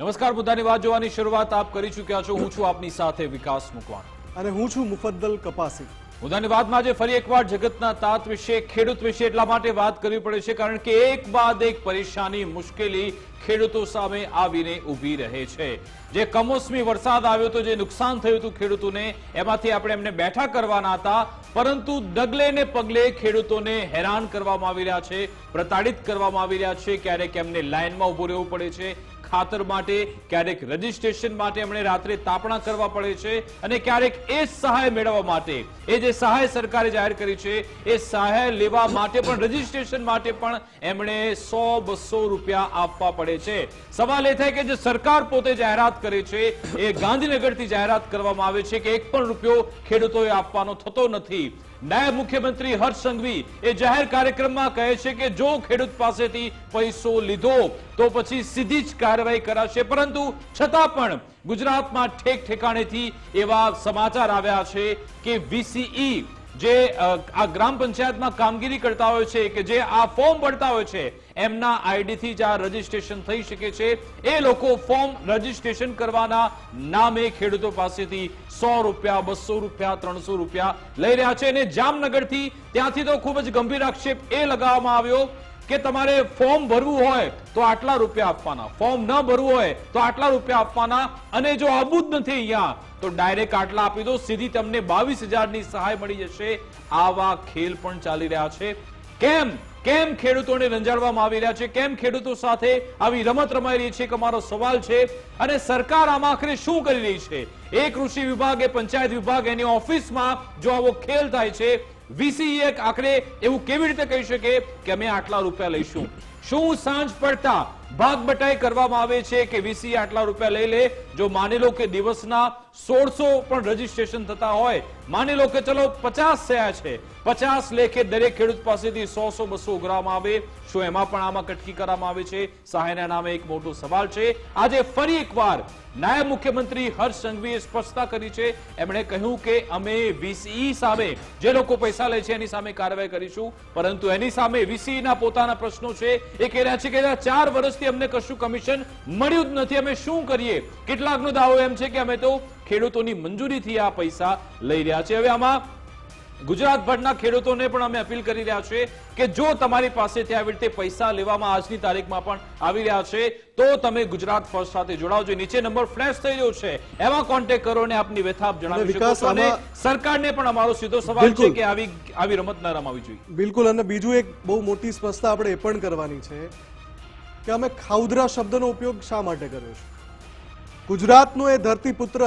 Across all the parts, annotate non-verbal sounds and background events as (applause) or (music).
નમસ્કાર મુદ્દાની વાત જોવાની શરૂઆત આપ કરી ચૂક્યા છો. હું છું આપની સાથે વિકાસ મુકવાણ. અને હું છું મુફદ્દલ કપાસી. મુદ્દાની વાતમાં આજે ફરી એકવાર જગતના તાત વિશે ખેડૂત વિશે એટલા માટે વાત કરવી પડે છે કારણ કે એક બાદ એક પરેશાની મુશ્કેલી ખેડૂતો સામે આવીને ઊભી રહે છે. જે કમોસમી વરસાદ આવ્યો હતો જે નુકસાન થયું હતું ખેડૂતોને એમાંથી આપણે એમને બેઠા કરવાના હતા પરંતુ ડગલે ને પગલે ખેડૂતોને હેરાન કરવામાં આવી રહ્યા છે પ્રતાડિત કરવામાં આવી રહ્યા છે ક્યારેક એમને લાઇનમાં ઉભું રહેવું પડે છે ખાતર માટે, ક્યારેક રજીસ્ટ્રેશન માટે એમણે રાત્રે તાપણા કરવા પડે છે અને ક્યારેક એ સહાય મેળવવા માટે. એ જે સહાય સરકારે જાહેર કરી છે, એ સહાય લેવા માટે પણ, રજીસ્ટ્રેશન માટે પણ એમણે સો બસો રૂપિયા આપવા પડે છે. સવાલ એ થાય કે જે સરકાર પોતે જાહેરાત કરે છે, એ ગાંધીનગરથી જાહેરાત કરવામાં આવે છે કે એક પણ રૂપિયો ખેડૂતોએ આપવાનો થતો નથી. નાયબ મુખ્યમંત્રી હર્ષ સંઘવી એ જાહેર કાર્યક્રમમાં કહે છે કે જો ખેડૂત પાસેથી પૈસો લીધો, તો પછી સીધી જ કાર્યવાહી કરાશે. પરંતુ છતાં પણ ગુજરાતમાં ઠેક ઠેકાણેથી એવા સમાચાર આવ્યા છે કે વીસીઈ જે આ ગ્રામ પંચાયતમાં કામગીરી કરતા હોય છે કે જે આ ફોર્મ ભરતા હોય છે, એમના આઈડીથી જ આ રજીસ્ટ્રેશન થઈ શકે છે. એ લોકો ફોર્મ રજીસ્ટ્રેશન કરવાના નામે ખેડૂતો પાસેથી સો રૂપિયા, બસો રૂપિયા, ત્રણસો રૂપિયા લઈ રહ્યા છે. અને જામનગરથી ત્યાંથી તો ખૂબ જ ગંભીર આક્ષેપ એ લગાવવામાં આવ્યો કે તમારે ફોર્મ ભરવું હોય તો આટલા રૂપિયા આપવાના. ફોર્મ ન ભરવું હોય તો આટલા રૂપિયા આપવાના. અને જો આવવું જ નથી અહીંયા, તો ડાયરેક્ટ આટલા આપી દો. સીધી તમને બાવીસ હજારની સહાય મળી જશે. આવા ખેલ પણ ચાલી રહ્યા છે. કેમ? કેમ ખેડૂતોને રંજાડવામાં આવી રહ્યા છે? કેમ ખેડૂતો સાથે આવી રમત રમાઈ રહી છે? કે અમારો સવાલ છે. અને સરકાર આમાં આખરે શું કરી રહી છે? એ કૃષિ વિભાગ, એ પંચાયત વિભાગ એની ઓફિસમાં જો આવો ખેલ થાય છે વીસી એક આખરે એવું કેવી રીતે કહી શકે કે અમે આટલા રૂપિયા લઈશું? શું સાંજ પડતા ભાગ બટાઈ કરવામાં આવે છે કે વીસી આટલા રૂપિયા લઈ લે. જો માની લો કે દિવસના સોળસો પણ રજીસ્ટ્રેશન થતા હોય, માની લો કે ચલો પચાસ થયા છે. પચાસ લેખે દરેક ખેડૂત પાસેથી સો સો બસો ઉઘરાવવામાં આવે. શું એમાં પણ આમાં કટકી કરવામાં આવે છે? સહાયના નામે એક મોટો સવાલ છે. આજે ફરી એકવાર નાયબ મુખ્યમંત્રી હર્ષ સંઘવીએ સ્પષ્ટતા કરી છે. એમણે કહ્યું કે અમે વીસીઈ સામે જે લોકો પૈસા લે છે એની સામે કાર્યવાહી કરીશું. પરંતુ એની સામે VCE પોતાના પ્રશ્નો છે. એ કહી છે કે ચાર ચાર વર્ષથી અમને કશું કમિશન મળ્યું જ નથી. અમે શું કરીએ? કેટલાકનો દાવો એમ છે કે અમે તો ખેડૂતોની મંજૂરીથી આ પૈસા લઈ રહ્યા છે હવે આમાં ગુજરાતભરના ખેડૂતોને પણ અમે અપીલ કરી રહ્યા છીએ કે જો તમારી પાસેથી આવી રીતે પૈસા લેવામાં આજની તારીખમાં પણ આવી રહ્યા છે તો તમે ગુજરાત ફર્સ્ટ સાથે જોડાવજો નીચે નંબર ફ્લેશ થઈ રહ્યો છે એમાં કોન્ટેક્ટ કરો અને આપની વ્યથા જણાવી શકો છો. અને સરકારને પણ અમારો સીધો સવાલ છે કે આવી આવી રમત ન રમાવી જોઈએ. બિલકુલ. અને બીજું એક બહુ મોટી સ્પષ્ટતા આપણે એ પણ કરવાની છે કે અમે ખાઉદરા શબ્દનો ઉપયોગ શા માટે કર્યો છે? ગુજરાતનો એ ધરતીપુત્ર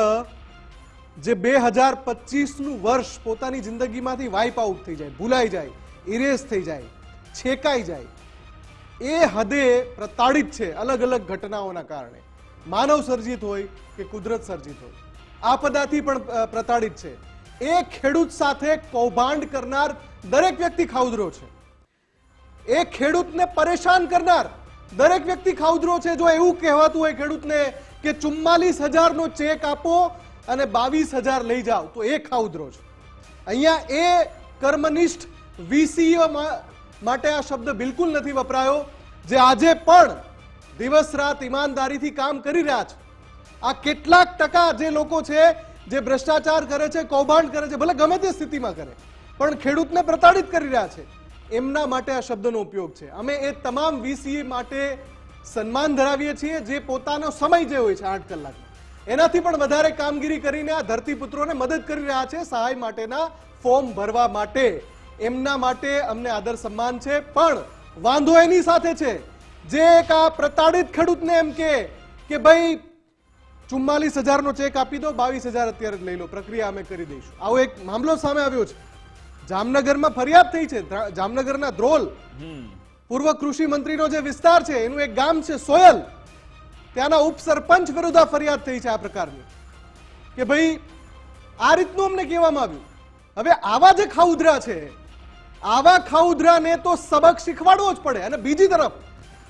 જે બે હજાર પચીસનું વર્ષ પોતાની જિંદગીમાંથી વાઇપ આઉટ થઈ જાય, ભૂલાઈ જાય ઇરેઝ થઈ જાય, છેકાઈ જાય, એ હદે પ્રતાડિત છે અલગ અલગ ઘટનાઓના કારણે. માનવ સર્જિત હોય કે કુદરત સર્જિત હોય. આપદાથી પણ પ્રતાડિત છે. એ ખેડૂત સાથે કૌભાંડ કરનાર દરેક વ્યક્તિ ખાઉદરો છે. એ ખેડૂતને પરેશાન કરનાર દરેક વ્યક્તિ ખાઉદરો છે. જો એવું કહેવાતું હોય ખેડૂતને કે ચુમ્માલીસ હજારનો ચેક આપો અને બાવીસ હજાર લઈ જાઓ, તો એ ખાઉદરો છે. અહીંયા એ કર્મનિષ્ઠ વીસીઓ માટે આ શબ્દ બિલકુલ નથી વપરાયો. જે આજે પણ દિવસ રાત ઈમાનદારીથી કામ કરી રહ્યા છે. આ કેટલાક ટકા જે લોકો છે, જે ભ્રષ્ટાચાર કરે છે, કૌભાંડ કરે છે, ભલે ગમે તે સ્થિતિમાં કરે, પણ ખેડૂતને પ્રતાડિત કરી રહ્યા છે. એમના માટે આ શબ્દનો ઉપયોગ છે. અમે એ તમામ વીસીએ માટે સન્માન ધરાવીએ છીએ જે પોતાનો સમય જે હોય છે, આઠ કલાકનો. એનાથી પણ વધારે કામગીરી કરીને આ ધરતીપુત્રોને મદદ કરી રહ્યા છે, સહાય માટેના ફોર્મ ભરવા માટે. એમના માટે અમને આદર સન્માન છે, પણ વાંધો એની સાથે છે. જે એક આ પ્રતાડિત ખેડૂતને એમ કે કે ભાઈ ચુમ્માલીસ હજારનો ચેક આપી દો, બાવીસ હજાર અત્યારે જ લઈ લો, પ્રક્રિયા અમે કરી દઈશું. આવો એક મામલો સામે આવ્યો છે. જામનગરમાં ફરિયાદ થઈ છે. જામનગરના ધ્રોલ પૂર્વ કૃષિ મંત્રીનો જે વિસ્તાર છે એનું એક ગામ છે સોયલ. ત્યાંના ઉપસરપંચ વિરુદ્ધ ફરિયાદ થઈ છે આ પ્રકારની. કે ભાઈ આ રીતનું અમને કહેવામાં આવ્યું. હવે આવા જે ખાઉદરા છે આવા ખાઉદરાને તો સબક શીખવાડવો જ પડે. અને બીજી તરફ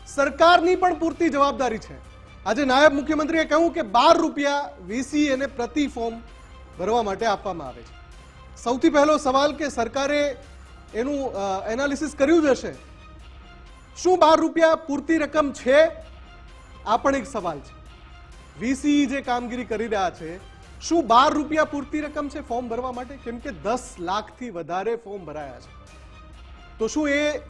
સરકારની પણ પૂરતી જવાબદારી છે. આજે નાયબ મુખ્યમંત્રીએ કહ્યું કે બાર રૂપિયા વીસી અને પ્રતિ ફોર્મ ભરવા માટે આપવામાં આવે છે. સૌથી પહેલો સવાલ કે સરકારે એનું એનાલિસિસ કર્યું જ હશે. શું બાર રૂપિયા પૂરતી રકમ છે? આ પણ એક સવાલ છે. વીસી જે કામગીરી કરી રહ્યા છે, શું બાર રૂપિયા પૂરતી રકમ છે ફોર્મ ભરવા માટે? કેમ કે દસ લાખથી વધારે ફોર્મ ભરાયા છે. તો શું એ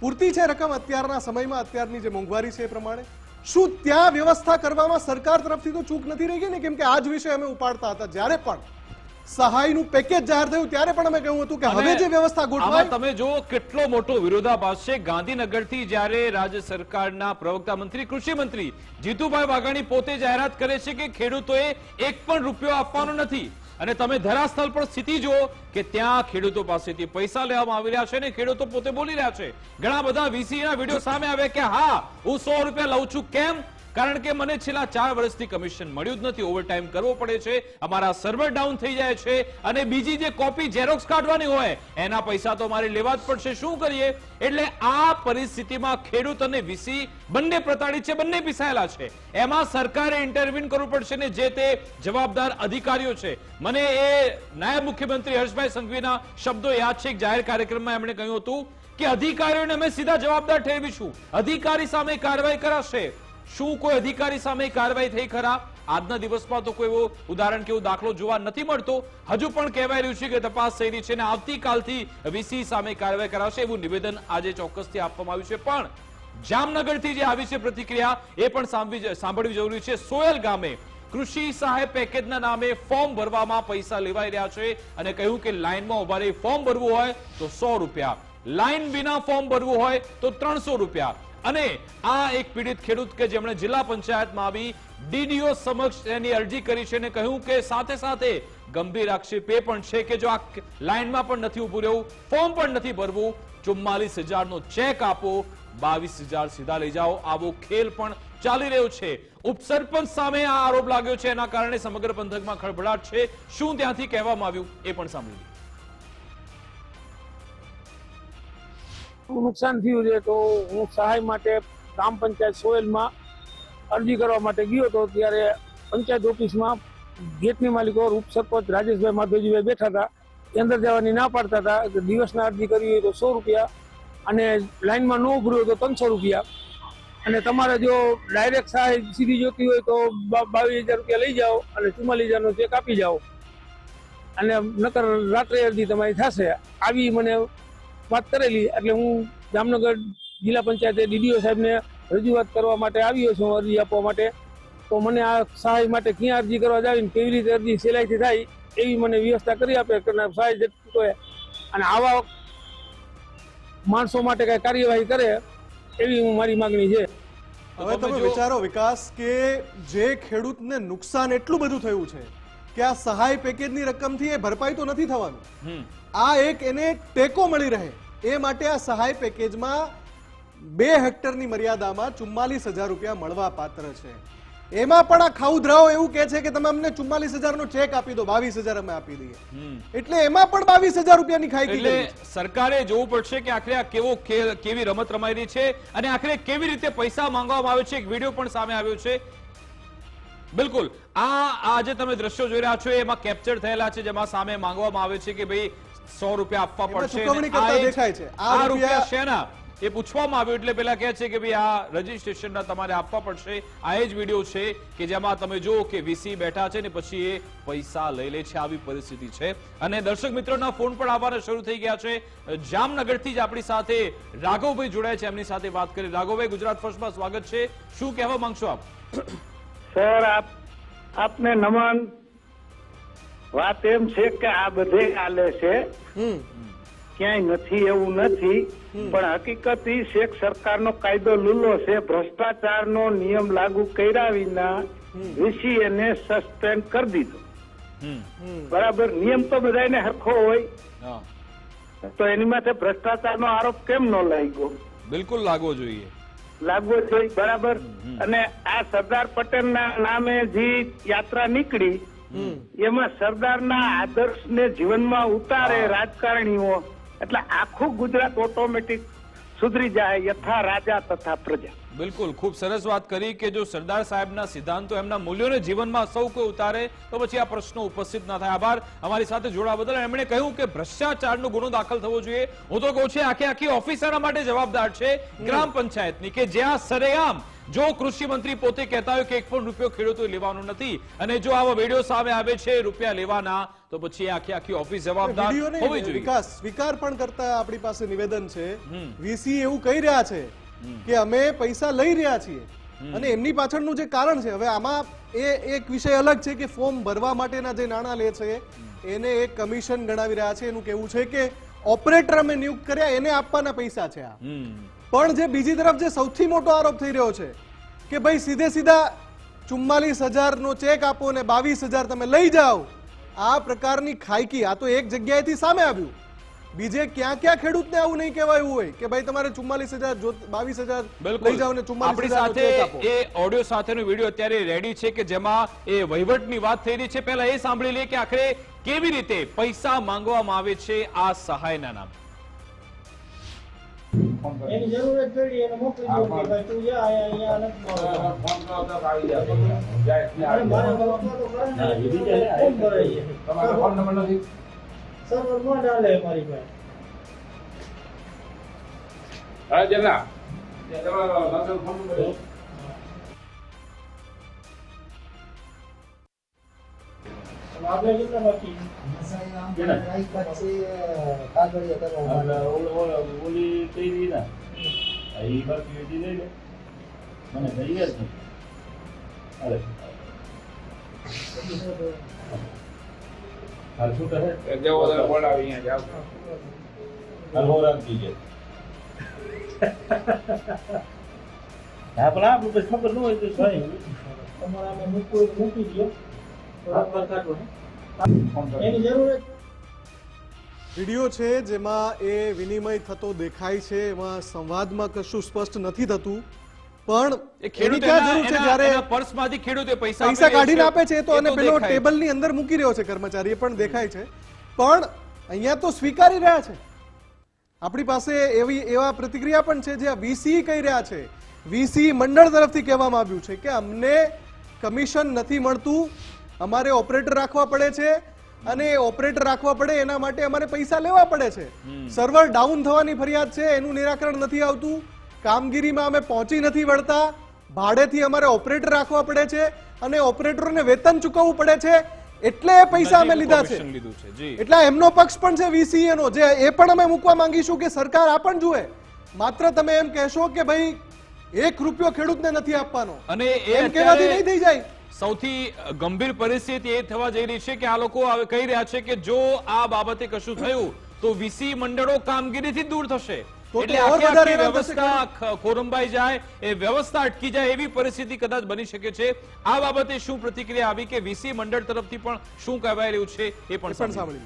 પૂરતી છે રકમ અત્યારના સમયમાં? અત્યારની જે મોંઘવારી છે એ પ્રમાણે? શું ત્યાં વ્યવસ્થા કરવામાં સરકાર તરફથી તો ચૂક નથી રહી ગઈ ને? કેમ કે આ જ વિષય અમે ઉપાડતા હતા જ્યારે પણ સહાયનું પેકેજ જાહેર થયું ત્યારે પણ અમે કહ્યું હતું કે હવે જે વ્યવસ્થા ગોઠવાય તમે જો કેટલો મોટો વિરોધાભાસ છે. ગાંધીનગરથી જ્યારે રાજ્ય સરકારના પ્રવક્તા મંત્રી કૃષિ મંત્રી જીતુભાઈ વાઘાણી પોતે જાહેરાત કરે છે કે ખેડૂતોએ એક પણ રૂપિયો આપવાનો નથી. અને તમે ધરાસ્થળ પર સ્થિતિ જુઓ કે ત્યાં ખેડૂતો પાસેથી પૈસા લેવામાં આવી રહ્યા છે અને ખેડૂતો પોતે બોલી રહ્યા છે. ઘણા બધા વીસી ના વીડિયો સામે આવે કે હા હું સો રૂપિયા લઉં છું. કેમ? કારણ કે મને છેલ્લા ચાર વર્ષથી કમિશન મળ્યું જ નથી, ઓવરટાઈમ કરવો પડે છે, અમારા સર્વર ડાઉન થઈ જાય છે અને બીજી જે કોપી ઝેરોક્સ કાઢવાની હોય, એના પૈસા તો મારે લેવા જ પડશે, શું કરીએ? એટલે આ પરિસ્થિતિમાં ખેડૂત અને વીસી બંને પ્રતાડિત છે, બંને પીસાયેલા છે. એમાં સરકારે ઇન્ટરવ્યુન કરવું પડશે ને જે તે જવાબદાર અધિકારીઓ છે. મને એ નાયબ મુખ્યમંત્રી હર્ષભાઈ સંઘવીના શબ્દો યાદ છે, એક જાહેર કાર્યક્રમમાં એમણે કહ્યું હતું કે, અધિકારીઓને અમે સીધા જવાબદાર ઠેરવીશું. અધિકારી સામે કાર્યવાહી કરાશે. શું કોઈ અધિકારી સામે કાર્યવાહી થઈ ખરા? આજના દિવસમાં તો કોઈ એવો ઉદાહરણ કે એવો દાખલો જોવા નથી મળતો. હજુ પણ કહેવાય રહ્યું છે કે તપાસ થઈ રહી છે અને આવતીકાલથી વીસી સામે કાર્યવાહી કરાશે એવું નિવેદન આજે ચોક્કસથી આપવામાં આવ્યું છે. પણ જામનગરથી જે આવી છે પ્રતિક્રિયા, એ પણ સાંભળવી જરૂરી છે. સોયલ ગામે કૃષિ સહાય પેકેજના નામે ફોર્મ ભરવામાં પૈસા લેવાઈ રહ્યા છે અને કહ્યું કે લાઇનમાં ઊભા રહી ફોર્મ ભરવું હોય તો સો રૂપિયા. લાઇન વિના ફોર્મ ભરવું હોય તો ત્રણસો રૂપિયા. અને આ એક પીડિત ખેડૂત કે જેમણે જિલ્લા પંચાયતમાં આવી ડીડીઓ સમક્ષ એની અરજી કરી છે અને કહ્યું કે સાથે સાથે ગંભીર આક્ષેપ એ પણ છે કે જો આ લાઇનમાં પણ નથી ઉભું રહેવું, ફોર્મ પણ નથી ભરવું, ચુમ્માલીસ હજારનો ચેક આપો, બાવીસ હજાર સીધા લઈ જાઓ, આવો ખેલ પણ ચાલી રહ્યો છે. ઉપસરપંચ સામે આ આરોપ લાગ્યો છે. એના કારણે સમગ્ર પંથકમાં ખળભળાટ છે. શું ત્યાંથી કહેવામાં આવ્યું એ પણ સાંભળી શું નુકસાન થયું છે, તો હું સહાય માટે ગ્રામ પંચાયત સોયલમાં અરજી કરવા માટે ગયો હતો. ત્યારે પંચાયત ઓફિસમાં ગેટની માલિકો ઉપસરપંચ રાજેશભાઈ માધવજીભાઈ બેઠા હતા. એ અંદર જવાની ના પાડતા હતા. દિવસના અરજી કરવી હોય તો સો રૂપિયા અને લાઈનમાં ન ઉભરું હોય તો ત્રણસો રૂપિયા. અને તમારે જો ડાયરેક્ટ સહાય સીધી જોતી હોય તો બાવીસ હજાર રૂપિયા લઈ જાઓ અને ચુમ્માલીસ હજારનો ચેક આપી જાઓ. અને નકર રાત્રે અરજી તમારી થશે. આવી મને વાત કરેલી એટલે હું જામનગર જિલ્લા પંચાયતે ડીડીઓ સાહેબને રજૂઆત કરવા માટે આવ્યો છું અરજી આપવા માટે. તો મને આ સહાય માટે ક્યાં અરજી કરવા જાવી કેવી રીતે અરજી સહેલાઈથી થાય એવી મને વ્યવસ્થા કરી આપે કે સહાય જતી હોય. અને આવા માણસો માટે કઈ કાર્યવાહી કરે એવી હું મારી માંગણી છે. હવે તમે વિચારો વિકાસ કે જે ખેડૂતને નુકસાન એટલું બધું થયું છે કે આ સહાય પેકેજની રકમથી એ ભરપાઈ તો નથી થવાનું. આ એક એને ટેકો મળી રહે. એ માટે આ સહાય પેકેજમાં બે હેક્ટરની મર્યાદામાં ચુમ્માલીસ હજાર રૂપિયા મળવા પાત્ર છે. એમાં પણ આ ખાઉધરાઓ એવું કહે છે કે તમે અમને ચુમ્માલીસ હજારનો ચેક આપી દો બાવીસ હજાર અમે આપી દઈએ. એટલે એમાં પણ બાવીસ હજાર રૂપિયાની ખાઈ એટલે સરકારે જોવું પડશે કે આખરે આ કેવો કેવી રમત રમાઈ રહી છે અને આખરે કેવી રીતે પૈસા માંગવામાં આવે છે એક વીડિયો પણ સામે આવ્યો છે. બિલકુલ. આ આજે તમે દ્રશ્યો જોઈ રહ્યા છો એમાં કેપ્ચર થયેલા છે જેમાં સામે માંગવામાં આવે છે કે ભાઈ સો રૂપિયા આપવા પડશે આ જ- દેખાય છે. રૂપિયા- રૂપિયા શેના? એ પૂછવામાં આવ્યું એટલે પેલા કહે છે કે ભાઈ આ રજીસ્ટ્રેશનના તમારે આપવા પડશે. આ એ જ વીડિયો છે કે જેમાં તમે જુઓ કે વીસી બેઠા છે ને પછી એ પૈસા લઈ લે છે. આવી પરિસ્થિતિ છે. અને દર્શક મિત્રોના ફોન પણ આવવાના શરૂ થઈ ગયા છે. જામનગરથી જ આપણી સાથે રાઘવભાઈ જોડાય છે. એમની સાથે વાત કરી. રાઘવભાઈ ગુજરાત ફર્સ્ટમાં સ્વાગત છે. શું કહેવા માંગશો આપ? (coughs) સર આપ આપને નમન વાત એમ છે કે આ બધે ચાલે છે. ક્યાંય નથી એવું નથી. પણ હકીકત ઈ છે કે સરકારનો કાયદો લૂલો છે. ભ્રષ્ટાચારનો નિયમ લાગુ કર્યા વિના ઋષિ એને સસ્પેન્ડ કરી દીધો. બરાબર? નિયમ તો બધાને હરખો હોય. તો એની માથે ભ્રષ્ટાચારનો આરોપ કેમ ન લાગ્યો? બિલકુલ લાગવો જોઈએ. લાગવો જોઈએ બરાબર? અને આ સરદાર પટેલના નામે જે યાત્રા નીકળી એમાં સરદારના આદર્શને જીવનમાં ઉતારે રાજકારણીઓ. એટલે આખું ગુજરાત ઓટોમેટિક સુધરી જાય યથા રાજા તથા પ્રજા. બિલકુલ ખૂબ સરસ વાત કરી કે જો સરદાર સાહેબના સિદ્ધાંતો એમના મૂલ્યોને જીવનમાં સૌ કોઈ ઉતારે તો પછી આ પ્રશ્નો ઉપસ્થિત ના થાય. આભાર. અમારી સાથે જોડાવા બદલ એમણે કહ્યું કે ભ્રષ્ટાચારનો ગુનો દાખલ થવો જોઈએ. હું તો કહું છું આખી આખી ઓફિસ માટે જવાબદાર છે ગ્રામ પંચાયતની કે જ્યાં સરેઆમ જો કૃષિ મંત્રી પોતે કહેતા હોય કે એક પણ રૂપિયો ખેડૂતો લેવાનો નથી અને જો આવા વીડિયો સામે આવે છે રૂપિયા લેવાના તો પછી આખી આખી ઓફિસ જવાબદાર હોવી જોઈએ. વિકાસ સ્વીકાર પણ કરતા આપણી પાસે નિવેદન છે. વીસી એવું કહી રહ્યા છે કે અમે પૈસા લઈ રહ્યા છીએ. અને એમની પાછળનું જે કારણ છે હવે આમાં એ એક વિષય અલગ છે કે ફોર્મ ભરવા માટેના જે નાણાં લે છે એને એક કમિશન ગણાવી રહ્યા છે. એનું કેવું છે કે ઓપરેટર અમે નિયુક્ત કર્યા એને આપવાના પૈસા છે આ. પણ જે બીજી તરફ જે સૌથી મોટો આરોપ થઈ રહ્યો છે કે ભાઈ સીધે સીધા ચુમ્માલીસ હજારનો ચેક આપો ને બાવીસ હજાર તમે લઈ જાઓ આ પ્રકારની ખાયકી આ તો એક જગ્યાએથી સામે આવ્યું. બીજે ક્યાં ક્યાં ખેડૂતને આવું નહીં કહેવાયું હોય કે ભાઈ તમારે ચુમ્માલીસ હજાર બાવીસ હજાર લઈ જાઓ ને ચુમ્માલીસ સાથે એ ઓડિયો સાથેનો વીડિયો અત્યારે રેડી છે કે જેમાં એ વહીવટની વાત થઈ રહી છે. પહેલા એ સાંભળી લઈએ કે આખરે કેવી રીતે પૈસા માંગવામાં આવે છે આ સહાયના નામ. એની જરૂર જ પડી એને મોકલી દો કે ભાઈ તું જા અહીંયા અહીંયા નથી મળતો. અરે મારે વળગવા તો કરે ને. કોણ કરે છે? સર્વરમાં ડાલે મારી પાસે. આપણે કેટલા બાકી? એ બાકી વેચી લે મને છે અરે હાલ શું કહે હાલ હો પણ આપણું પછી ખબર ન હોય તો સાહેબ તમારે તો મૂકી દો કાઢો વીડિયો છે જેમાં એ વિનિમય થતો દેખાય છે એમાં સંવાદમાં કશું સ્પષ્ટ નથી થતું. પણ એ ખેડૂત જરૂર છે જ્યારે પર્સમાંથી ખેડૂતે પૈસા પૈસા કાઢીને આપે છે તો અને પેલો. ટેબલની અંદર મૂકી રહ્યો છે કર્મચારી એ પણ દેખાય છે. પણ અહીંયા તો સ્વીકારી રહ્યા છે. આપણી પાસે એવી એવા પ્રતિક્રિયા પણ છે જે વીસી કહી રહ્યા છે. વીસી મંડળ તરફથી કહેવામાં આવ્યું છે કે અમને કમિશન નથી મળતું અમારે ઓપરેટર રાખવા પડે છે અને ઓપરેટર રાખવા પડે એના માટે અમારે પૈસા લેવા પડે છે. સર્વર ડાઉન થવાની ફરિયાદ છે એનું નિરાકરણ નથી આવતું. કામગીરીમાં અમે પહોંચી નથી વળતા. ભાડેથી અમારે ઓપરેટર રાખવા પડે છે અને ઓપરેટરોને વેતન ચૂકવવું પડે છે. એટલે એ પૈસા અમે લીધા છે. એટલે એમનો પક્ષ પણ છે વીસીએ નો જે એ પણ અમે મૂકવા માંગીશું કે સરકાર આ પણ જુએ. માત્ર તમે એમ કહેશો કે ભાઈ એક રૂપિયો ખેડૂતને નથી આપવાનો. અને એમ કહેવાથી નહીં થઈ જાય. સૌથી ગંભીર પરિસ્થિતિ એ થવા જઈ રહી છે કે આ લોકો હવે કહી રહ્યા છે કે જો આ બાબતે કશું થયું તો વીસી મંડળો કામગીરીથી દૂર થશે. વ્યવસ્થા ખ- જાય એ વ્યવસ્થા અટકી જાય એવી પરિસ્થિતિ કદાચ બની શકે છે. આ બાબતે શું પ્રતિક્રિયા આવી કે વીસી મંડળ તરફથી પણ શું કહેવાય રહ્યું છે એ પણ એ.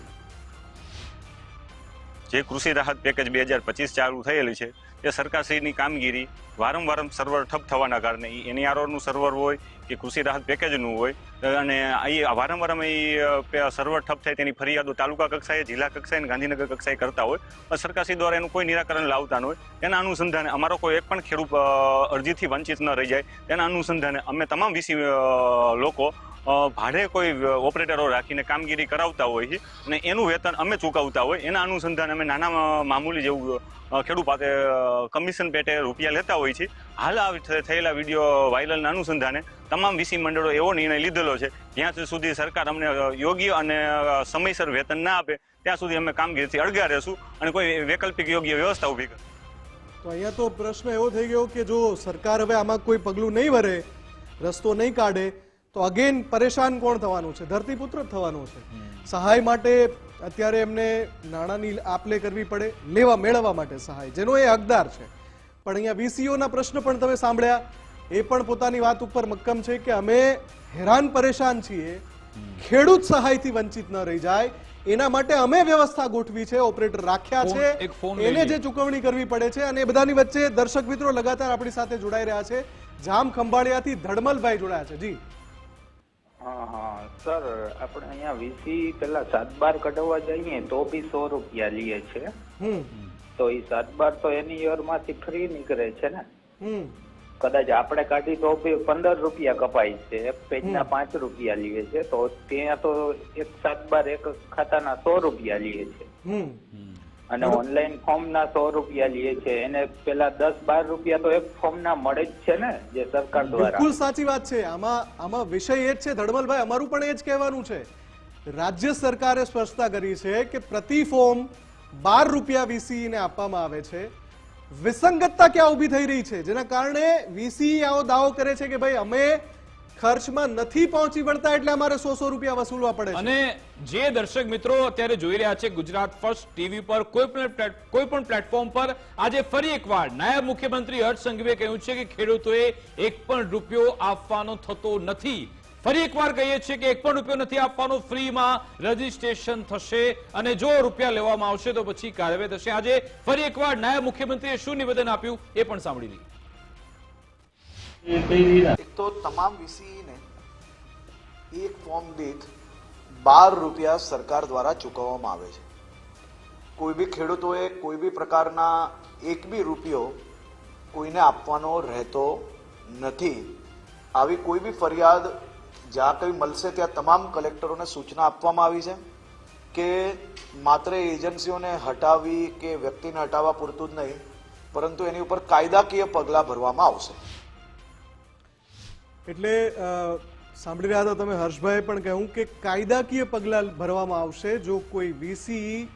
જે કૃષિ રાહત પેકેજ બે હજાર પચીસ ચાલુ થયેલી છે તે સરકારશ્રીની કામગીરી વારંવાર સર્વર ઠપ થવાના કારણે એનઆરઓનું સર્વર હોય કે કૃષિ રાહત પેકેજનું હોય. અને અહીં વારંવાર અમે એ સર્વર ઠપ થાય તેની ફરિયાદો તાલુકા કક્ષાએ, જિલ્લા કક્ષાએ અને ગાંધીનગર કક્ષાએ કરતા હોય. પણ સરકારશ્રી દ્વારા એનું કોઈ નિરાકરણ લાવતા ન હોય. તેના અનુસંધાને અમારો કોઈ એક પણ ખેડૂત અરજીથી વંચિત ન રહી જાય. તેના અનુસંધાને અમે તમામ વીસી લોકો ભાડે કોઈ ઓપરેટરો રાખીને કામગીરી કરાવતા હોય છે અને એનું વેતન અમે ચૂકવતા હોય, એના અનુસંધાન અમે નાના મામૂલી જેવું ખેડૂત પાસે કમિશન પેટે રૂપિયા લેતા હોય છે. હાલ આ થયેલા વીડિયો વાયરલના અનુસંધાને તમામ વીસી મંડળો એવો નિર્ણય લીધેલો છે, જ્યાં સુધી સરકાર અમને યોગ્ય અને સમયસર વેતન ના આપે, ત્યાં સુધી અમે કામગીરીથી અળગા રહેશું અને કોઈ વૈકલ્પિક યોગ્ય વ્યવસ્થા ઊભી કરશું તો અહીંયા તો પ્રશ્ન એવો થઈ ગયો કે જો સરકાર હવે આમાં કોઈ પગલું નહીં ભરે, રસ્તો નહીં કાઢે તો અગેન પરેશાન કોણ થવાનું છે? ધરતીપુત્ર જ થવાનું છે. સહાય માટે અત્યારે એમને નાણાંની આપલે કરવી પડે લેવા મેળવવા માટે સહાય જેનો એ હકદાર છે. પણ અહીંયા વીસીઓના પ્રશ્ન પણ તમે સાંભળ્યા. એ પણ પોતાની વાત ઉપર મક્કમ છે કે અમે હેરાન પરેશાન છીએ. ખેડૂત સહાયથી વંચિત ન રહી જાય. એના માટે અમે વ્યવસ્થા ગોઠવી છે ઓપરેટર રાખ્યા છે. એને જે ચૂકવણી કરવી પડે છે અને એ બધાની વચ્ચે દર્શક મિત્રો લગાતાર આપણી સાથે જોડાઈ રહ્યા છે. જામ ખંભાળિયાથી ધડમલભાઈ જોડાયા છે. જી. હા હા. સર આપણે અહીંયા વીસી પેલા સાત બાર કઢાવવા જઈએ તો બી સો રૂપિયા લઈએ છે. હમ. તો એ સાત બાર તો એની યરમાંથી ફ્રી નીકળે છે ને? હમ. કદાચ આપણે કાઢી તો બી પંદર રૂપિયા કપાય છે. એક પેજના પાંચ રૂપિયા લઈએ છે. તો ત્યાં તો એક સાત બાર એક ખાતાના સો રૂપિયા લઈએ છે. હમ. અને ઓનલાઈન ફોર્મ ના સો રૂપિયા લે છે. એને પેલા દસ બાર રૂપિયા તો એક ફોર્મ ના મળે જ છે ને જે સરકાર દ્વારા. બિલકુલ સાચી વાત છે. આમાં આમાં વિષય એ જ છે ધડમલભાઈ અમારું પણ એ જ કહેવાનું છે. રાજ્ય સરકારે સ્પષ્ટતા કરી છે કે પ્રતિ ફોર્મ બાર રૂપિયા VCE ને આપવામાં આવે છે. વિસંગતતા ક્યાં ઊભી થઈ રહી છે? જેના કારણે વીસીઈ આવો દાવો કરે છે કે ભાઈ અમે ખર્ચમાં નથી પહોંચી વળતા એટલે અમારે સો સો રૂપિયા વસૂલવા પડે અને જે દર્શક મિત્રો અત્યારે જોઈ રહ્યા છે ગુજરાત ફર્સ્ટ ટીવી પર કોઈ પણ કોઈ પ્લેટફોર્મ પર, આજે ફરી એકવાર નાયબ મુખ્યમંત્રી હર્ષ સંઘવીએ કહ્યું છે કે ખેડૂતોએ એક પણ રૂપિયો આપવાનો થતો નથી. ફરી એકવાર કહીએ છીએ કે એક પણ રૂપિયો નથી આપવાનો, ફ્રીમાં રજીસ્ટ્રેશન થશે અને જો રૂપિયા લેવામાં આવશે તો પછી કાર્યવાહી થશે. આજે ફરી એકવાર નાયબ મુખ્યમંત્રીએ શું નિવેદન આપ્યું એ પણ સાંભળી લઈએ. એક તો તમામ વીસીઈને એક ફોર્મ દીઠ બાર રૂપિયા સરકાર દ્વારા ચૂકવવામાં આવે છે. કોઈ બી ખેડૂતોએ કોઈ બી પ્રકારના એક બી રૂપિયો કોઈને આપવાનો રહેતો નથી. આવી કોઈ બી ફરિયાદ જ્યાં કંઈ મળશે ત્યાં તમામ કલેક્ટરોને સૂચના આપવામાં આવી છે કે માત્ર એજન્સીઓને હટાવી કે વ્યક્તિને હટાવવા પૂરતું જ નહીં, પરંતુ એની ઉપર કાયદાકીય પગલાં ભરવામાં આવશે. એટલે સાંભળી રહ્યા હતા તમે હર્ષભાઈ પણ કહ્યું કે કાયદાકીય પગલાં ભરવામાં આવશે જો કોઈ વીસી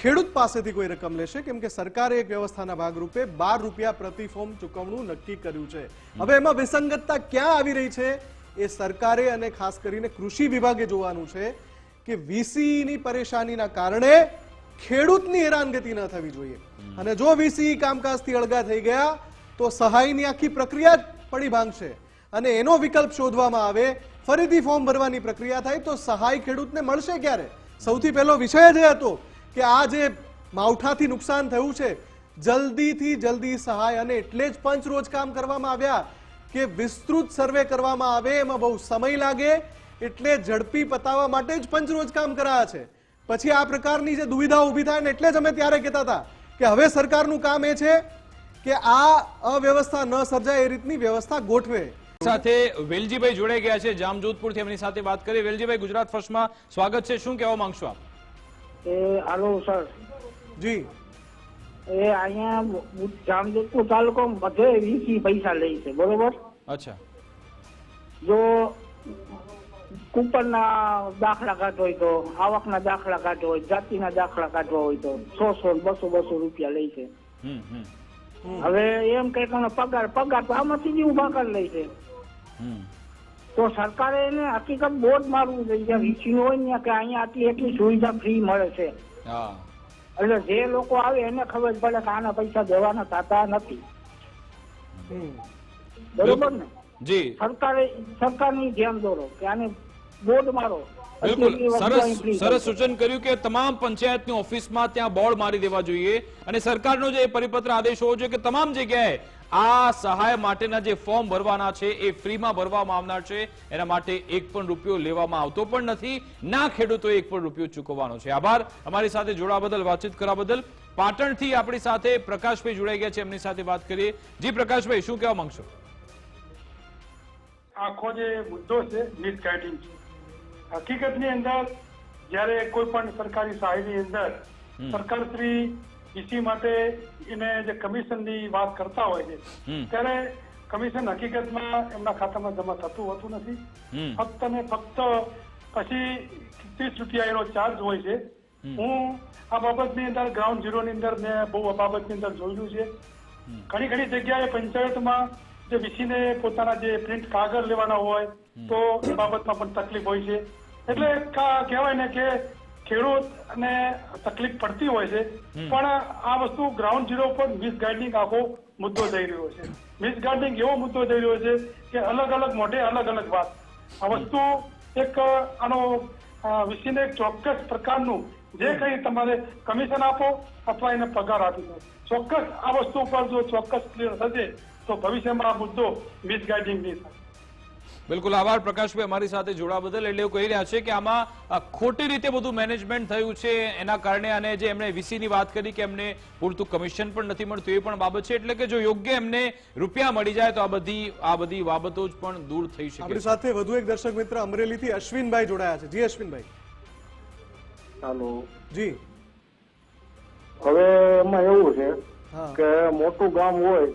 ખેડૂત પાસેથી કોઈ રકમ લેશે. કેમ કે સરકારે એક વ્યવસ્થાના ભાગરૂપે બાર રૂપિયા પ્રતિ ફોર્મ ચૂકવણું નક્કી કર્યું છે. હવે એમાં વિસંગતતા ક્યાં આવી રહી છે એ સરકારે અને ખાસ કરીને કૃષિ વિભાગે જોવાનું છે કે વીસીની પરેશાનીના કારણે ખેડૂતની હેરાનગતિ ન થવી જોઈએ. અને જો વીસી કામકાજથી અળગા થઈ ગયા, તો સહાયની આખી પ્રક્રિયા જ પડી ભાંગશે. અને એનો વિકલ્પ શોધવામાં આવે, ફરીથી ફોર્મ ભરવાની પ્રક્રિયા થાય તો સહાય ખેડૂતને મળશે ક્યારે? સૌથી પહેલો વિષય જ હતો કે આ જે માવઠાથી નુકસાન થયું છે, જલ્દીથી જલ્દી સહાય અને એટલે જ પંચ રોજ કામ કરવામાં આવ્યા કે વિસ્તૃત સર્વે કરવામાં આવે, એમાં બહુ સમય લાગે, એટલે ઝડપી પતાવવા માટે જ પંચ રોજ કામ કરાયા છે. પછી આ પ્રકારની જે દુવિધા ઊભી થાય ને એટલે જ અમે ત્યારે કહેતા હતા કે હવે સરકારનું કામ એ છે કે આ અવ્યવસ્થા ન સર્જાય, એ રીતની વ્યવસ્થા ગોઠવે. સાથે વેલજીભાઈ જોડાઈ ગયા છે. જામજોધપુરથી એમની સાથે વાત કરીએ વેલજીભાઈ ગુજરાત ફર્સ્ટમાં સ્વાગત છે. શું કહેવા માંગશો આપ? એ હાલો સર. જી. એ અહીંયા જામજોધપુર તાલુકો બધે વીસી પૈસા લે છે. બરોબર? અચ્છા. જો કૂપનના દાખલા કાઢવા હોય તો આવકના દાખલા કાઢવા હોય જાતિના દાખલા કાઢવા હોય તો સો સો બસો બસો રૂપિયા લે છે. હવે એમ કઈ પગાર પગાર તો આમાંથી જ ઊભા કરી લે છે. તો સરકારે એને હકીકત બોર્ડ મારવું જોઈએ વીસીનું હોય ને કે અહીંયા આટલી એટલી સુવિધા ફ્રી મળે છે. એટલે જે લોકો આવે એને ખબર પડે કે આના પૈસા દેવાના થતા નથી. બરોબર ને? જી. સરકારે સરકારની ધ્યાન દોરો કે આને બોર્ડ મારો. બિલકુલ. સરસ સરસ સૂચન કર્યું કે તમામ પંચાયતની ઓફિસમાં ત્યાં બોર્ડ મારી દેવા જોઈએ અને સરકારનો જે પરિપત્ર આદેશ હોવો જોઈએ કે તમામ જગ્યાએ આ સહાય માટેના જે ફોર્મ ભરવાના છે એ ફ્રીમાં ભરવામાં આવનાર છે. એના માટે એક પણ રૂપિયો લેવામાં આવતો પણ નથી. ના ખેડૂતો એક પણ રૂપિયો ચૂકવવાનો છે. આભાર. અમારી સાથે જોડા બદલ વાતચીત કરવા બદલ પાટણથી આપણી સાથે પ્રકાશભાઈ જોડાઈ ગયા છે. એમની સાથે વાત કરીએ. જી પ્રકાશભાઈ શું કહેવા માંગશો? આખો જે મુદ્દો છે મિસગાઈડિંગ છે. હકીકતની અંદર જ્યારે કોઈ પણ સરકારી સહાયની અંદર સરકારશ્રી ઈસી માટે એને જે કમિશનની વાત કરતા હોય છે ત્યારે કમિશન હકીકતમાં એમના ખાતામાં જમા થતું હોતું નથી. ફક્ત ને ફક્ત પછી ત્રીસ રૂપિયા એનો ચાર્જ હોય છે. હું આ બાબતની અંદર ગ્રાઉન્ડ ઝીરોની અંદર મેં બહુ આ બાબતની અંદર જોયું છે. ઘણી ઘણી જગ્યાએ પંચાયતમાં જે વીસીને પોતાના જે પ્રિન્ટ કાગળ લેવાના હોય તો એ બાબતમાં પણ તકલીફ હોય છે. એટલે કહેવાય ને કે ખેડૂત ને તકલીફ પડતી હોય છે. પણ આ વસ્તુ ગ્રાઉન્ડ ઝીરો પર મિસગાઈડિંગ આખો મુદ્દો જઈ રહ્યો છે. મિસગાઈડિંગ એવો મુદ્દો જઈ રહ્યો છે કે અલગ અલગ મોઢે અલગ અલગ વાત. આ વસ્તુ એક આનો વિશેને એક ચોક્કસ પ્રકારનું જે કંઈ તમારે કમિશન આપો અથવા એને પગાર આપી દો. ચોક્કસ આ વસ્તુ પર જો ચોક્કસ ક્લિયર થશે તો ભવિષ્યમાં આ મુદ્દો મિસગાઈડિંગ નહીં થાય. બિલકુલ આભાર પ્રકાશભાઈ અમારી સાથે જોડા બદલ. એટલે એવું કહી રહ્યા છે કે આમાં ખોટી રીતે બધું મેનેજમેન્ટ થયું છે એના કારણે અને જે એમણે વીસીની વાત કરી કે એમને પૂરતું કમિશન પણ નથી મળતું એ પણ બાબત છે. એટલે કે જો યોગ્ય એમને રૂપિયા મળી જાય તો આ બધી આ બધી બાબતો જ પણ દૂર થઈ શકે આપણી સાથે વધુ એક દર્શક મિત્ર અમરેલીથી અશ્વિનભાઈ જોડાયા છે. જી અશ્વિનભાઈ. હાલો. જી. હવે એમાં એવું છે કે મોટું ગામ હોય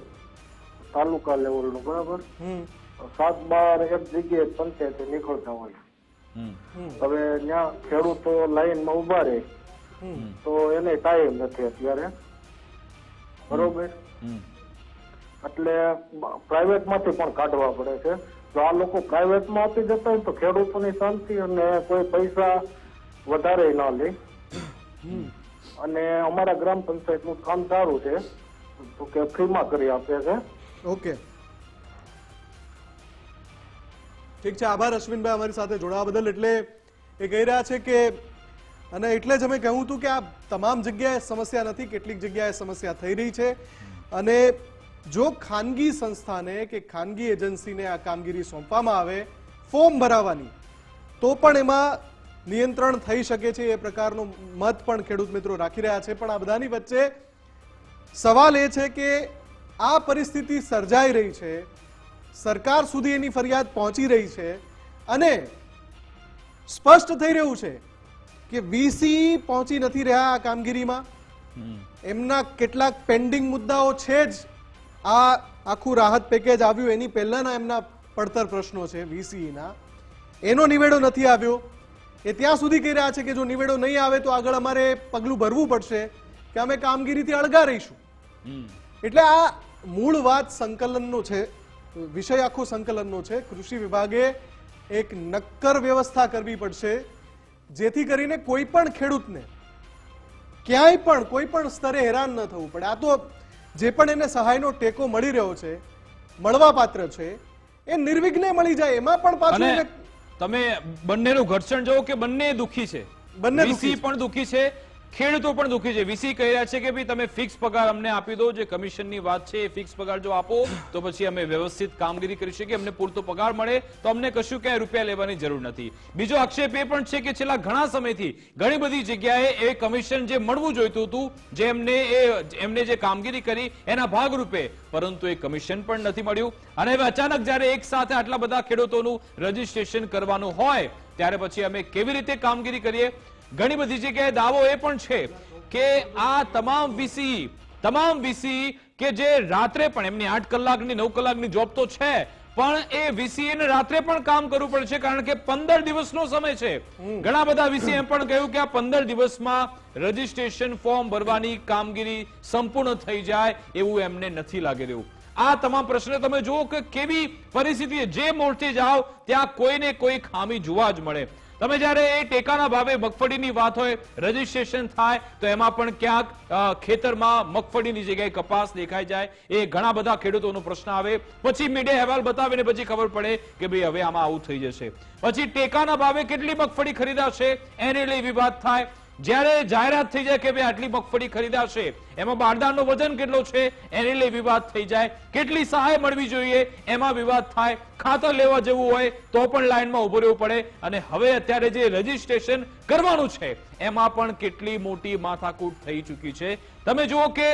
તાલુકા લેવલનું બરાબર? હમ. સાત બાર એક જગ્યાએ પંચાયતે નીકળતા હોય. હવે ત્યાં ખેડૂતો લાઈનમાં ઊભા રહે. તો એને ટાઈમ નથી અત્યારે. બરોબર? એટલે પ્રાઇવેટમાંથી પણ કાઢવા પડે છે. જો આ લોકો પ્રાઇવેટમાં આપી જતા હોય તો ખેડૂતોની શાંતિ અને કોઈ પૈસા વધારે ન લે. અને અમારા ગ્રામ પંચાયતનું કામ સારું છે. તો કે ફ્રીમાં કરી આપે છે. ઓકે. ઠીક છે, આભાર અશ્વિનભાઈ અમારી સાથે જોડાવા બદલ. એટલે એ કહી રહ્યા છે કે, અને એટલે જ અમે કહ્યું હતું કે આ તમામ જગ્યાએ સમસ્યા નથી, કેટલીક જગ્યાએ સમસ્યા થઈ રહી છે. અને જો ખાનગી સંસ્થાને કે ખાનગી એજન્સીને આ કામગીરી સોંપવામાં આવે, ફોર્મ ભરાવાની, તો પણ એમાં નિયંત્રણ થઈ શકે છે, એ પ્રકારનો મત પણ ખેડૂત મિત્રો રાખી રહ્યા છે. પણ આ બધાની વચ્ચે સવાલ એ છે કે, આ પરિસ્થિતિ સર્જાઈ રહી છે સરકાર સુધી એની ફરિયાદ પહોંચી રહી છે અને સ્પષ્ટ થઈ રહ્યું છે કે વીસી પહોંચી નથી રહ્યા આ કામગીરીમાં. એમના કેટલાક પેન્ડિંગ મુદ્દાઓ છે જ. આ આખું રાહત પેકેજ આવ્યું એની પહેલાના એમના પડતર પ્રશ્નો છે વીસીના. એનો નિવેડો નથી આવ્યો. એ ત્યાં સુધી કહી રહ્યા છે કે જો નિવેડો નહીં આવે તો આગળ અમારે પગલું ભરવું પડશે કે અમે કામગીરીથી અળગા રહીશું. એટલે આ મૂળ વાત સંકલનનો છે. વિષય આખો સંકલનનો છે. કૃષિ વિભાગે એક નક્કર વ્યવસ્થા કરવી પડશે જેથી કરીને કોઈ પણ ખેડૂતને ક્યાંય પણ કોઈ પણ સ્તરે હેરાન ન થવું પડે. આ તો જે પણ એને સહાયનો ટેકો મળી રહ્યો છે મળવાપાત્ર છે એ નિર્વિઘ્ને મળી જાય એમાં પણ પાછું તમે બંનેનું ઘર્ષણ જોવો કે બંને દુખી છે? બંને પણ દુખી છે ખેડૂતો પણ દુઃખી છે. વીસી કહી રહ્યા છે કે ભાઈ તમે ફિક્સ પગાર અમને આપી દો. જે કમિશનની વાત છે, એ ફિક્સ પગાર જો આપો, તો પછી અમે વ્યવસ્થિત કામગીરી કરી શકીએ, અમને પૂરતો પગાર મળે, તો અમને કશું ક્યાંય રૂપિયા લેવાની જરૂર નથી. બીજો આક્ષેપ એ પણ છે કે છેલ્લા ઘણા સમયથી ઘણી બધી જગ્યાએ એ કમિશન જે મળવું જોઈતું હતું, જે એમને એ, એમને જે કામગીરી કરી, એના ભાગરૂપે, પરંતુ એ કમિશન પણ નથી મળ્યું. અને હવે અચાનક જ્યારે એક સાથે આટલા બધા ખેડૂતોનું રજીસ્ટ્રેશન કરવાનું હોય, ત્યારે પછી અમે કેવી રીતે કામગીરી કરીએ? ઘણી બધી જગ્યાએ દાવો એ પણ છે કે આ તમામ વીસી તમામ વીસી કે જે રાત્રે પણ એમની આઠ કલાકની નવ કલાકની જોબ તો છે પણ એ વીસી ને રાત્રે પણ કામ કરવું પડશે કારણ કે પંદર દિવસનો સમય છે. ઘણા બધા વીસી એમ પણ કહ્યું કે આ પંદર દિવસમાં રજીસ્ટ્રેશન ફોર્મ ભરવાની કામગીરી સંપૂર્ણ થઈ જાય એવું એમને નથી લાગી રહ્યું. આ તમામ પ્રશ્ન તમે જુઓ કે કેવી પરિસ્થિતિ જે મોરચે જાઓ ત્યાં કોઈને કોઈ ખામી જોવા જ મળે. તમે જ્યારે એ ટેકાના ભાવે મગફળીની વાત હોય રજીસ્ટ્રેશન થાય, તો એમાં પણ ક્યાંક ખેતરમાં મગફળીની જગ્યાએ કપાસ દેખાઈ જાય. એ ઘણા બધા ખેડૂતોનો પ્રશ્ન આવે. પછી મીડિયા અહેવાલ બતાવીને પછી ખબર પડે કે ભાઈ હવે આમાં આવું થઈ જશે. પછી ટેકાના ભાવે કેટલી મગફળી ખરીદાશે, એને લઈ વિવાદ થાય. જ્યારે જાહેરાત થઈ જાય કે ભાઈ આટલી મગફળી ખરીદાશે એમાં બારદાનનો વજન કેટલો છે એને લઈ વિવાદ થઈ જાય. કેટલી સહાય મળવી જોઈએ એમાં વિવાદ થાય. ખાતર લેવા જવું હોય તો પણ લાઈનમાં ઉભું રહેવું પડે. અને હવે અત્યારે જે રજીસ્ટ્રેશન કરવાનું છે એમાં પણ કેટલી મોટી માથાકૂટ થઈ ચૂકી છે. તમે જુઓ કે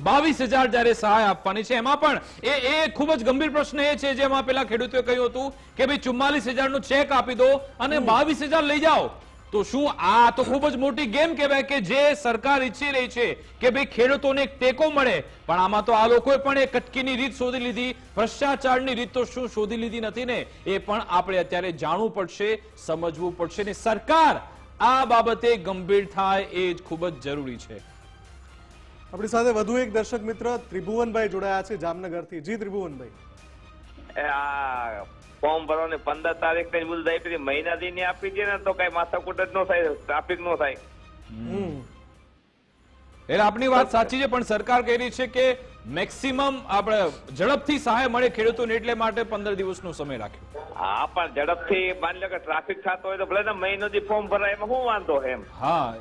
બાવીસ હજાર જયારે સહાય આપવાની છે એમાં પણ એ એ ખૂબ જ ગંભીર પ્રશ્ન એ છે જેમાં પેલા ખેડૂતોએ કહ્યું હતું કે ભાઈ ચુમ્માલીસ નો ચેક આપી દો અને બાવીસ હજાર લઈ જાઓ. તો શું આ તો ખૂબ જ મોટી ગેમ કહેવાય કે જે સરકાર ઈચ્છી રહી છે કે ભાઈ ખેડૂતોને એક ટેકો મળે. પણ આમાં તો આ લોકોએ પણ એ કટકીની રીત શોધી લીધી. ભ્રષ્ટાચારની રીત તો શું શોધી લીધી નથી ને? એ પણ આપણે અત્યારે જાણવું પડશે સમજવું પડશે ને સરકાર આ બાબતે ગંભીર થાય એ જ ખૂબ જ જરૂરી છે. આપણી સાથે વધુ એક દર્શક મિત્ર ત્રિભુવનભાઈ જોડાયા છે જામનગરથી. જી ત્રિભુવનભાઈ. આ ફોર્મ ભરવાની પંદર તારીખ ને બધું આપી પછી મહિના દી ની આપી દે ને તો કઈ માથાકૂટ જ ન થાય ટ્રાફિક નો થાય. એટલે આપની વાત સાચી છે પણ સરકાર કહી રહી છે કે મેક્સિમમ આપણે ઝડપથી સહાય મળે ખેડૂતોને એટલે માટે પંદર દિવસનો સમય રાખ્યો હા પણ ઝડપથી માની લો કે ટ્રાફિક થતો હોય તો ભલે ને મહિનો થી ફોર્મ ભરાય એમાં શું વાંધો એમ? હા.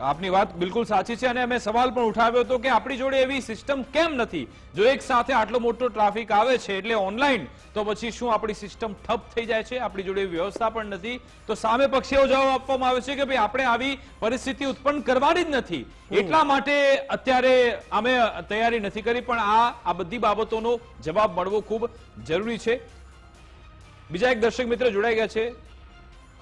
આપની વાત બિલકુલ સાચી છે અને અમે સવાલ પણ ઉઠાવ્યો હતો કે આપણી જોડે એવી સિસ્ટમ કેમ નથી? જો એક સાથે આટલો મોટો ટ્રાફિક આવે છે એટલે ઓનલાઈન તો પછી શું આપણી સિસ્ટમ ઠપ થઈ જાય છે? આપણી જોડે વ્યવસ્થા પણ નથી. તો સામે પક્ષે એવો જવાબ આપવામાં આવે છે કે ભાઈ આપણે આવી પરિસ્થિતિ ઉત્પન્ન કરવાની જ નથી. એટલા માટે અત્યારે અમે તૈયારી નથી કરી પણ આ આ બધી બાબતોનો જવાબ મળવો ખૂબ જરૂરી છે. બીજા એક દર્શક મિત્ર જોડાઈ ગયા છે.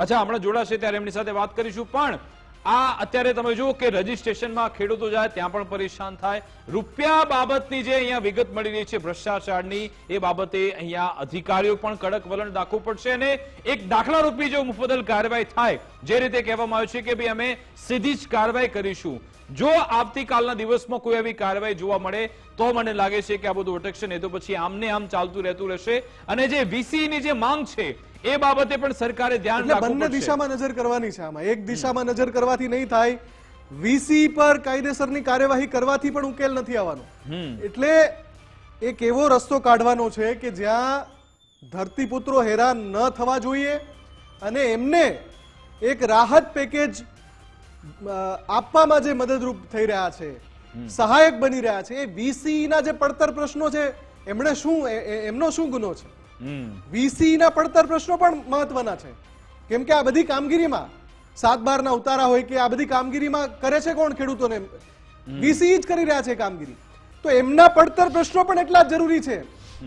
અચ્છા હમણાં જોડાશે ત્યારે એમની સાથે વાત કરીશું. પણ આ અત્યારે તમે જુઓ કે રજીસ્ટ્રેશનમાં ખેડૂતો જાય ત્યાં પણ પરેશાન થાય. રૂપિયા બાબતની જે અહીંયા વિગત મળી રહી છે ભ્રષ્ટાચારની, એ બાબતે અહીંયા અધિકારીઓ પણ કડક વલણ દાખવું પડશે અને એક દાખલા રૂપી જો મુફદલ કાર્યવાહી થાય, જે રીતે કહેવામાં આવ્યું છે કે ભાઈ અમે સીધી જ કાર્યવાહી કરીશું. જો આવતીકાલના દિવસમાં કોઈ એવી કાર્યવાહી જોવા મળે, તો મને લાગે છે કે આ બધું અટકશે, નહીં તો પછી આમને આમ ચાલતું રહેતું રહેશે. અને જે વીસીની જે માંગ છે એ બાબતે પણ સરકારે ધ્યાન રાખવું બંને દિશામાં નજર કરવાની છે આમાં. એક દિશામાં નજર કરવાથી નહીં થાય. વીસી પર કાયદેસરની કાર્યવાહી કરવાથી પણ ઉકેલ નથી આવવાનો. એટલે એક એવો રસ્તો કાઢવાનો છે કે જ્યાં ધરતીપુત્રો હેરાન ન થવા જોઈએ અને એમને એક રાહત પેકેજ આપવામાં જે મદદરૂપ થઈ રહ્યા છે સહાયક બની રહ્યા છે. એ વીસીના જે પડતર પ્રશ્નો છે એમણે શું એમનો શું ગુનો છે? હમ ના પડતર પ્રશ્નો પણ મહત્વના છે. કેમ કે આ બધી કામગીરીમાં સાત બારના ઉતારા હોય કે આ બધી કામગીરીમાં કરે છે કોણ ખેડૂતોને? VCE જ કરી રહ્યા છે કામગીરી. તો એમના પડતર પ્રશ્નો પણ એટલા જ જરૂરી છે.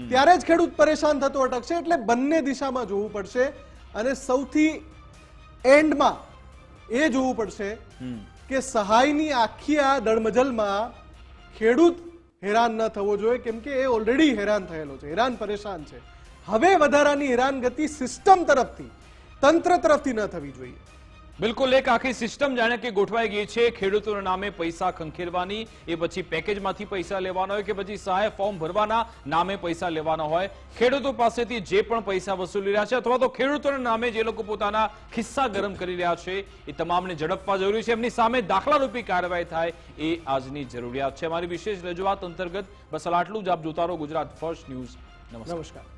ત્યારે જ ખેડૂત પરેશાન થતો અટકશે એટલે બંને દિશામાં જોવું પડશે અને સૌથી એન્ડમાં એ જોવું પડશે કે સહાયની આખી આ દળમજલમાં ખેડૂત હેરાન ન થવો જોઈએ, કેમ કે એ ઓલરેડી હેરાન થયેલો છે, હેરાન પરેશાન છે. હવે વધારાની હેરાનગતિ સિસ્ટમ તરફથી તંત્ર તરફથી ન થવી જોઈએ. બિલકુલ એક આખી સિસ્ટમ જાણે કે ગોઠવાઈ ગઈ છે. ખેડૂતોના નામે પૈસા ખંખેરવાની એ પછી પેકેજમાંથી પૈસા લેવાના હોય કે પછી સહાય ફોર્મ ભરવાના નામે પૈસા લેવાના હોય. ખેડૂતો પાસેથી જે પણ પૈસા વસૂલી રહ્યા છે અથવા તો ખેડૂતોના નામે જે લોકો પોતાના ખિસ્સા ગરમ કરી રહ્યા છે એ તમામને ઝડપવા જરૂરી છે. એમની સામે દાખલારૂપી કાર્યવાહી થાય એ આજની જરૂરિયાત છે. અમારી વિશેષ રજૂઆત અંતર્ગત બસ આટલું જ. આપ જોતા રહો ગુજરાત ફર્સ્ટ ન્યૂઝ. નમસ્કાર. નમસ્કાર.